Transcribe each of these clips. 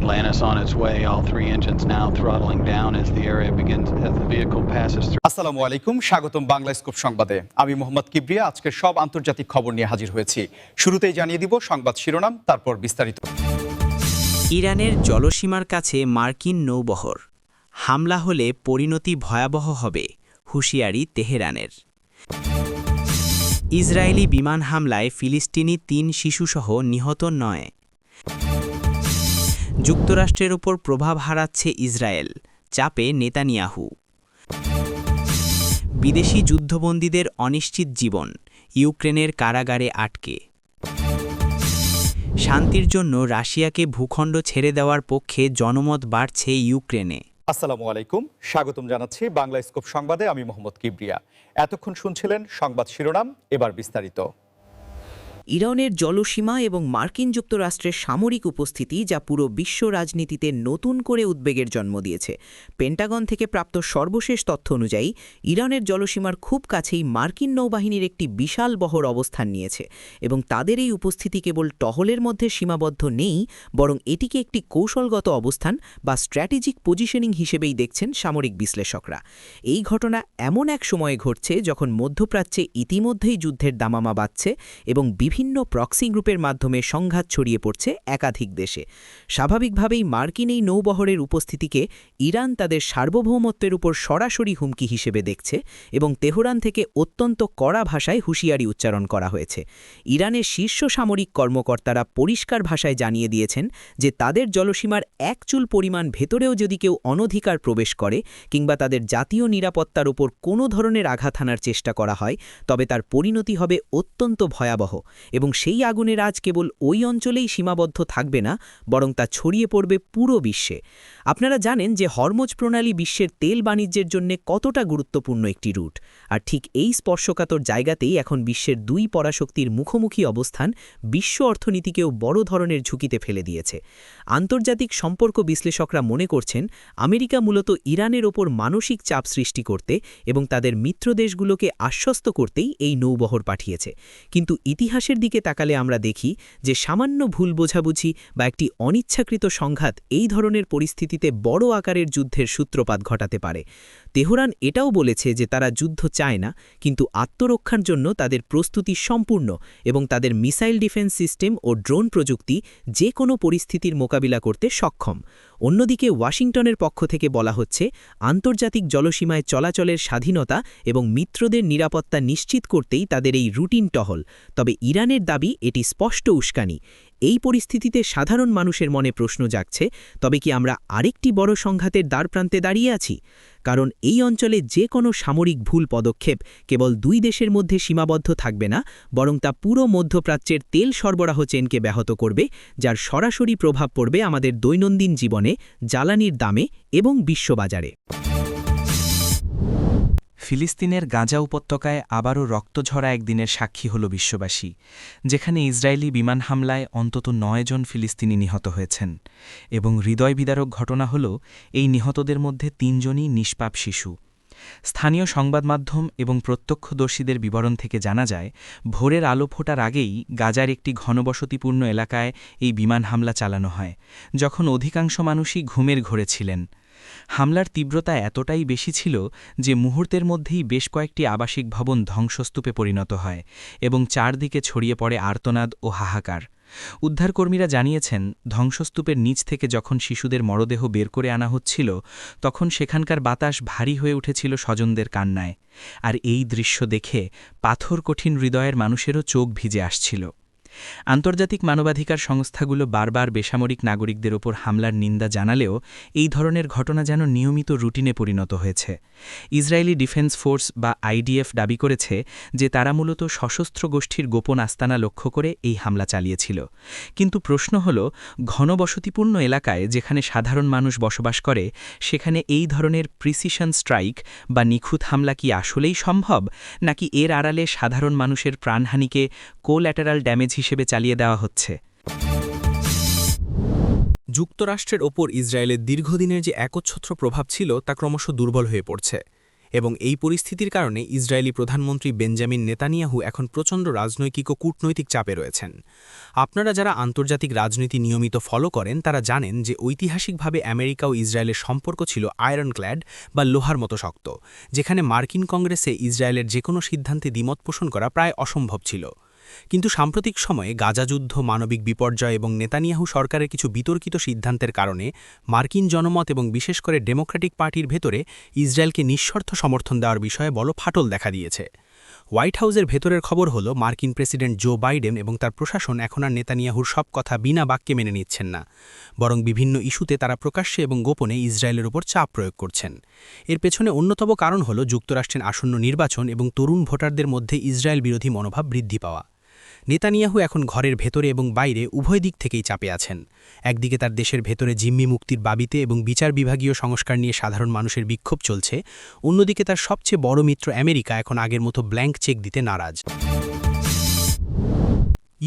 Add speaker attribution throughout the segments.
Speaker 1: Atlantis on its way. All three engines now throttling down as the area begins, as the vehicle passes through.
Speaker 2: আসসালামু আলাইকুম স্বাগতম Bangla scoop সংবাদে। আমি মোহাম্মদ কিবরিয়া আজকের সব আন্তর্জাতিক খবর নিয়ে হাজির হয়েছি। শুরুতেই জানিয়ে দিব সংবাদ শিরোনাম তারপর বিস্তারিত।
Speaker 3: ইরানের জলসীমার কাছে মার্কিন নৌবহর। হামলা হলে পরিণতি ভয়াবহ হবে হুঁশিয়ারি তেহরানের। ইসরায়েলি বিমান হামলায় ফিলিস্তিনি তিন শিশুসহ নিহত নয়। যুক্তরাষ্ট্রের ওপর প্রভাব হারাচ্ছে ইসরায়েল, চাপে নেতানিয়াহু। বিদেশি যুদ্ধবন্দীদের অনিশ্চিত জীবন, ইউক্রেনের কারাগারে আটকে। শান্তির জন্য রাশিয়াকে ভূখণ্ড ছেড়ে দেওয়ার পক্ষে জনমত বাড়ছে ইউক্রেনে।
Speaker 2: আসসালামু আলাইকুম, স্বাগতম জানাচ্ছি বাংলা স্কুপ সংবাদে, আমি মোহাম্মদ কিবরিয়া। এতক্ষণ শুনছিলেন সংবাদ শিরোনাম, এবার বিস্তারিত।
Speaker 4: ইরানের জলসীমা এবং মার্কিন যুক্তরাষ্ট্রের সামরিক উপস্থিতি যা পুরো বিশ্ব রাজনীতিতে নতুন করে উদ্বেগের জন্ম দিয়েছে। পেন্টাগন থেকে প্রাপ্ত সর্বশেষ তথ্য অনুযায়ী, ইরানের জলসীমার খুব কাছেই মার্কিন নৌবাহিনীর একটি বিশাল বহর অবস্থান নিয়েছে এবং তাদের এই উপস্থিতি কেবল টহলের মধ্যে সীমাবদ্ধ নেই, বরং এটিকে একটি কৌশলগত অবস্থান বা স্ট্র্যাটেজিক পজিশনিং হিসেবেই দেখছেন সামরিক বিশ্লেষকরা। এই ঘটনা এমন এক সময়ে ঘটছে যখন মধ্যপ্রাচ্যে ইতিমধ্যেই যুদ্ধের দামামা বাড়ছে এবং বিভিন্ন প্রক্সি গ্রুপের মাধ্যমে সংঘাত ছড়িয়ে পড়ছে একাধিক দেশে। স্বাভাবিকভাবেই মার্কিন এই নৌবহরের উপস্থিতিকে ইরান তাদের সার্বভৌমত্বের উপর সরাসরি হুমকি হিসেবে দেখছে এবং তেহরান থেকে অত্যন্ত কড়া ভাষায় হুঁশিয়ারি উচ্চারণ করা হয়েছে। ইরানের শীর্ষ সামরিক কর্মকর্তারা পরিষ্কার ভাষায় জানিয়ে দিয়েছেন যে তাদের জলসীমার এক চুল পরিমাণ ভেতরেও যদি কেউ অনধিকার প্রবেশ করে কিংবা তাদের জাতীয় নিরাপত্তার উপর কোনো ধরনের আঘাত হানার চেষ্টা করা হয়, তবে তার পরিণতি হবে অত্যন্ত ভয়াবহ। এবং সেই আগুনের আজ কেবল ওই অঞ্চলেই সীমাবদ্ধ থাকবে না, বরং তা ছড়িয়ে পড়বে পুরো বিশ্বে। আপনারা জানেন যে হরমোজ প্রণালী বিশ্বের তেল বাণিজ্যের জন্য কতটা গুরুত্বপূর্ণ একটি রুট, আর ঠিক এই স্পর্শকাতর জায়গাতেই এখন বিশ্বের দুই পরাশক্তির মুখোমুখি অবস্থান বিশ্ব অর্থনীতিকেও বড় ধরনের ঝুঁকিতে ফেলে দিয়েছে। আন্তর্জাতিক সম্পর্ক বিশ্লেষকরা মনে করছেন, আমেরিকা মূলত ইরানের ওপর মানসিক চাপ সৃষ্টি করতে এবং তাদের মিত্র দেশগুলোকে আশ্বস্ত করতেই এই নৌবহর পাঠিয়েছে। কিন্তু ইতিহাসের দিকে তাকালে আমরা দেখি যে সামান্য ভুল বোঝাবুঝি বা একটি অনিচ্ছাকৃত সংঘাত এই ধরনের পরিস্থিতিতে বড় আকারের যুদ্ধের সূত্রপাত ঘটাতে পারে। তেহরান এটাও বলেছে যে তারা যুদ্ধ চায় না, কিন্তু আত্মরক্ষার জন্য তাদের প্রস্তুতি সম্পূর্ণ এবং তাদের মিসাইল ডিফেন্স সিস্টেম ও ড্রোন প্রযুক্তি যে কোনো পরিস্থিতির মোকাবিলা করতে সক্ষম। অন্যদিকে ওয়াশিংটনের পক্ষ থেকে বলা হচ্ছে, আন্তর্জাতিক জলসীমায় চলাচলের স্বাধীনতা এবং মিত্রদের নিরাপত্তা নিশ্চিত করতেই তাদের এই রুটিন টহল। তবে ইরানের দাবি, এটি স্পষ্ট উস্কানি। এই পরিস্থিতিতে সাধারণ মানুষের মনে প্রশ্ন জাগছে, তবে কি আমরা আরেকটি বড় সংঘাতের দ্বারপ্রান্তে দাঁড়িয়ে আছি? কারণ এই অঞ্চলে যে কোনো সামরিক ভুল পদক্ষেপ কেবল দুই দেশের মধ্যে সীমাবদ্ধ থাকবে না, বরং তা পুরো মধ্যপ্রাচ্যের তেল সরবরাহ চেনকে ব্যাহত করবে, যার সরাসরি প্রভাব পড়বে আমাদের দৈনন্দিন জীবনে, জ্বালানির দামে এবং বিশ্ববাজারে।
Speaker 5: ফিলিস্তিনের গাজা উপত্যকায় আবারও রক্তঝরা একদিনের সাক্ষী হল বিশ্ববাসী, যেখানে ইসরায়েলি বিমান হামলায় অন্তত নয়জন ফিলিস্তিনি নিহত হয়েছেন এবং হৃদয় বিদারক ঘটনা হল এই নিহতদের মধ্যে তিনজনই নিষ্পাপ শিশু। স্থানীয় সংবাদ মাধ্যম এবং প্রত্যক্ষদর্শীদের বিবরণ থেকে জানা যায়, ভোরের আলো ফোটার আগেই গাজার একটি ঘনবসতিপূর্ণ এলাকায় এই বিমান হামলা চালানো হয়, যখন অধিকাংশ মানুষই ঘুমের ঘোরে ছিলেন। হামলার তীব্রতা এতটাই বেশি ছিল যে মুহূর্তের মধ্যেই বেশ কয়েকটি আবাসিক ভবন ধ্বংসস্তূপে পরিণত হয় এবং চারদিকে ছড়িয়ে পড়ে আর্তনাদ ও হাহাকার। উদ্ধারকর্মীরা জানিয়েছেন, ধ্বংসস্তূপের নিচ থেকে যখন শিশুদের মরদেহ বের করে আনা হচ্ছিল, তখন সেখানকার বাতাস ভারী হয়ে উঠেছিল স্বজনদের কান্নায়। আর এই দৃশ্য দেখে পাথর কঠিন হৃদয়ের মানুষেরও চোখ ভিজে আসছিল। আন্তর্জাতিক মানবাধিকার সংস্থাগুলো বারবার বেসামরিক নাগরিকদের ওপর হামলার নিন্দা জানালেও এই ধরনের ঘটনা যেন নিয়মিত রুটিনে পরিণত হয়েছে। ইসরায়েলি ডিফেন্স ফোর্স বা আইডিএফ দাবি করেছে যে তারা মূলত সশস্ত্র গোষ্ঠীর গোপন আস্তানা লক্ষ্য করে এই হামলা চালিয়েছিল। কিন্তু প্রশ্ন হল, ঘনবসতিপূর্ণ এলাকায় যেখানে সাধারণ মানুষ বসবাস করে, সেখানে এই ধরনের প্রিসিশন স্ট্রাইক বা নিখুঁত হামলা কি আসলেই সম্ভব? নাকি এর আড়ালে সাধারণ মানুষের প্রাণহানিকে কোল্যাটারাল ড্যামেজ হিসেবে চালিয়ে দেওয়া হচ্ছে।
Speaker 6: যুক্তরাষ্ট্রের ওপর ইসরায়েলের দীর্ঘদিনের যে একচ্ছত্র প্রভাব ছিল, তা ক্রমশ দুর্বল হয়ে পড়ছে এবং এই পরিস্থিতির কারণে ইসরায়েলি প্রধানমন্ত্রী বেঞ্জামিন নেতানিয়াহু এখন প্রচণ্ড রাজনৈতিক ও কূটনৈতিক চাপে রয়েছেন। আপনারা যারা আন্তর্জাতিক রাজনীতি নিয়মিত ফলো করেন, তারা জানেন যে ঐতিহাসিকভাবে আমেরিকা ও ইসরায়েলের সম্পর্ক ছিল আয়রন ক্ল্যাড বা লোহার মতো শক্ত, যেখানে মার্কিন কংগ্রেসে ইসরায়েলের যে কোনো সিদ্ধান্তে দ্বিমত পোষণ করা প্রায় অসম্ভব ছিল। কিন্তু সাম্প্রতিক সময়ে গাজা যুদ্ধ, মানবিক বিপর্যয় এবং নেতানিয়াহু সরকারের কিছু বিতর্কিত সিদ্ধান্তের কারণে মার্কিন জনমত এবং বিশেষ করে ডেমোক্রেটিক পার্টির ভেতরে ইসরায়েলকে নিঃশর্ত সমর্থন দেওয়ার বিষয়ে বড় ফাটল দেখা দিয়েছে। হোয়াইট হাউসের ভেতরের খবর হলো, মার্কিন প্রেসিডেন্ট জো বাইডেন এবং তার প্রশাসন এখন আর নেতানিয়াহুর সব কথা বিনা বাক্যে মেনে নিচ্ছেন না। বরং বিভিন্ন ইস্যুতে তারা প্রকাশ্যে এবং গোপনে ইসরায়েলের ওপর চাপ প্রয়োগ করছেন। এর পেছনে অন্যতম কারণ হল যুক্তরাষ্ট্রের আসন্ন নির্বাচন এবং তরুণ ভোটারদের মধ্যে ইসরায়েল বিরোধী মনোভাব বৃদ্ধি পাওয়া। নেতানিয়াহু এখন ঘরের ভেতরে এবং বাইরে উভয় দিক থেকেই চাপে আছেন। একদিকে তার দেশের ভেতরে জিম্মি মুক্তির বাবিতে এবং বিচার বিভাগীয় সংস্কার নিয়ে সাধারণ মানুষের বিক্ষোভ চলছে, অন্যদিকে তার সবচেয়ে বড় মিত্র আমেরিকা এখন আগের মতো ব্ল্যাঙ্ক চেক দিতে নারাজ।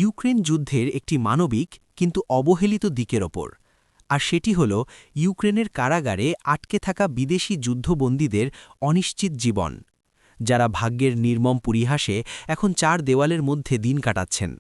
Speaker 4: ইউক্রেন যুদ্ধের একটি মানবিক কিন্তু অবহেলিত দিকের ওপর, আর সেটি হল ইউক্রেনের কারাগারে আটকে থাকা বিদেশি যুদ্ধবন্দীদের অনিশ্চিত জীবন। যারা ভাগ্যের নির্মম পরিহাসে এখন চার দেওয়ালের মধ্যে দিন কাটাচ্ছেন।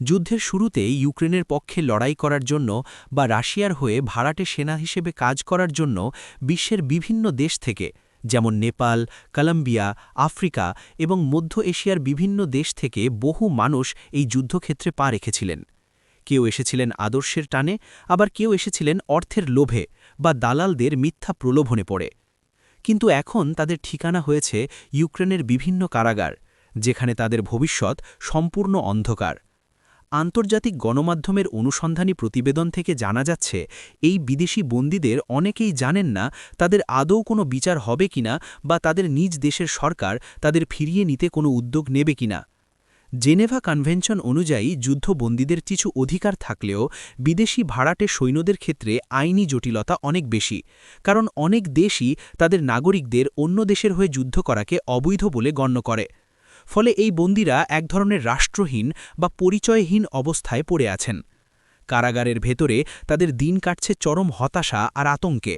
Speaker 4: যুদ্ধের শুরুতে ইউক্রেনের পক্ষে লড়াই করার জন্য বা রাশিয়ার হয়ে ভাড়াটে সেনা হিসেবে কাজ করার জন্য বিশ্বের বিভিন্ন দেশ থেকে, যেমন নেপাল, কলম্বিয়া, আফ্রিকা এবং মধ্য এশিয়ার বিভিন্ন দেশ থেকে বহু মানুষ এই যুদ্ধক্ষেত্রে পা রেখেছিলেন। কেউ এসেছিলেন আদর্শের টানে, আবার কেউ এসেছিলেন অর্থের লোভে বা দালালদের মিথ্যা প্রলোভনে পড়ে। কিন্তু এখন তাদের ঠিকানা হয়েছে ইউক্রেনের বিভিন্ন কারাগার, যেখানে তাদের ভবিষ্যৎ সম্পূর্ণ অন্ধকার। আন্তর্জাতিক গণমাধ্যমের অনুসন্ধানী প্রতিবেদন থেকে জানা যাচ্ছে, এই বিদেশি বন্দীদের অনেকেই জানেন না তাদের আদৌ কোনো বিচার হবে কিনা বা তাদের নিজ দেশের সরকার তাদের ফিরিয়ে নিতে কোনো উদ্যোগ নেবে কিনা। জেনেভা কনভেনশন অনুযায়ী যুদ্ধবন্দীদের কিছু অধিকার থাকলেও বিদেশি ভাড়াটে সৈন্যদের ক্ষেত্রে আইনি জটিলতা অনেক বেশি, কারণ অনেক দেশই তাদের নাগরিকদের অন্য দেশের হয়ে যুদ্ধ করাকে অবৈধ বলে গণ্য করে। ফলে এই বন্দীরা এক ধরনের রাষ্ট্রহীন বা পরিচয়হীন অবস্থায় পড়ে আছেন। কারাগারের ভেতরে তাদের দিন কাটছে চরম হতাশা আর আতঙ্কে।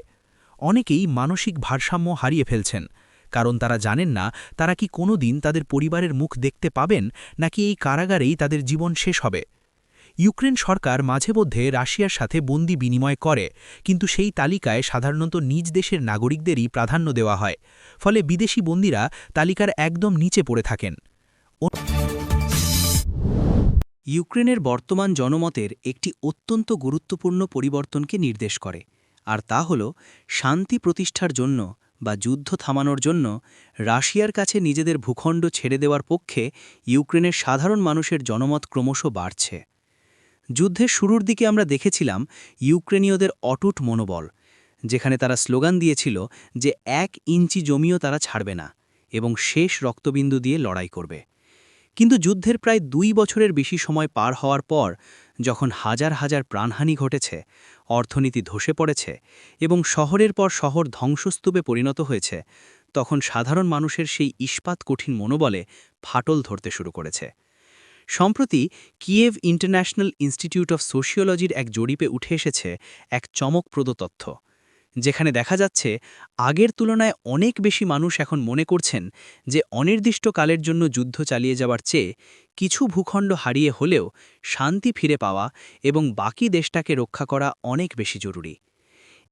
Speaker 4: অনেকেই মানসিক ভারসাম্য হারিয়ে ফেলছেন। কারণ তারা জানেন না, তারা কি কোনো দিন তাদের পরিবারের মুখ দেখতে পাবেন, নাকি এই কারাগারেই তাদের জীবন শেষ হবে? ইউক্রেন সরকার মাঝে মধ্যে রাশিয়ার সাথে বন্দি বিনিময় করে, কিন্তু সেই তালিকায় সাধারণত নিজ দেশের নাগরিকদেরই প্রাধান্য দেওয়া হয়, ফলে বিদেশি বন্দিরা তালিকার একদম নিচে পড়ে থাকেন।
Speaker 7: ইউক্রেনের বর্তমান জনমতের একটি অত্যন্ত গুরুত্বপূর্ণ পরিবর্তনকে নির্দেশ করে, আর তা হল শান্তি প্রতিষ্ঠার জন্য বা যুদ্ধ থামানোর জন্য রাশিয়ার কাছে নিজেদের ভূখণ্ড ছেড়ে দেওয়ার পক্ষে ইউক্রেনের সাধারণ মানুষের জনমত ক্রমশ বাড়ছে। যুদ্ধের শুরুর দিকে আমরা দেখেছিলাম ইউক্রেনীয়দের অটুট মনোবল, যেখানে তারা স্লোগান দিয়েছিল যে এক ইঞ্চি জমিও তারা ছাড়বে না এবং শেষ রক্তবিন্দু দিয়ে লড়াই করবে। কিন্তু যুদ্ধের প্রায় দুই বছরের বেশি সময় পার হওয়ার পর, যখন হাজার হাজার প্রাণহানি ঘটেছে, অর্থনীতি ধসে পড়েছে এবং শহরের পর শহর ধ্বংসস্তূপে পরিণত হয়েছে, তখন সাধারণ মানুষের সেই ইস্পাত কঠিন মনোবলে ফাটল ধরতে শুরু করেছে। সম্প্রতি কিয়েভ ইন্টারন্যাশনাল ইনস্টিটিউট অফ সোশিওলজির এক জরিপে উঠে এসেছে এক চমকপ্রদ তথ্য। যেখানে দেখা যাচ্ছে, আগের তুলনায় অনেক বেশি মানুষ এখন মনে করছেন যে অনির্দিষ্টকালের জন্য যুদ্ধ চালিয়ে যাওয়ার চেয়ে কিছু ভূখণ্ড হারিয়ে হলেও শান্তি ফিরে পাওয়া এবং বাকি দেশটাকে রক্ষা করা অনেক বেশি জরুরি।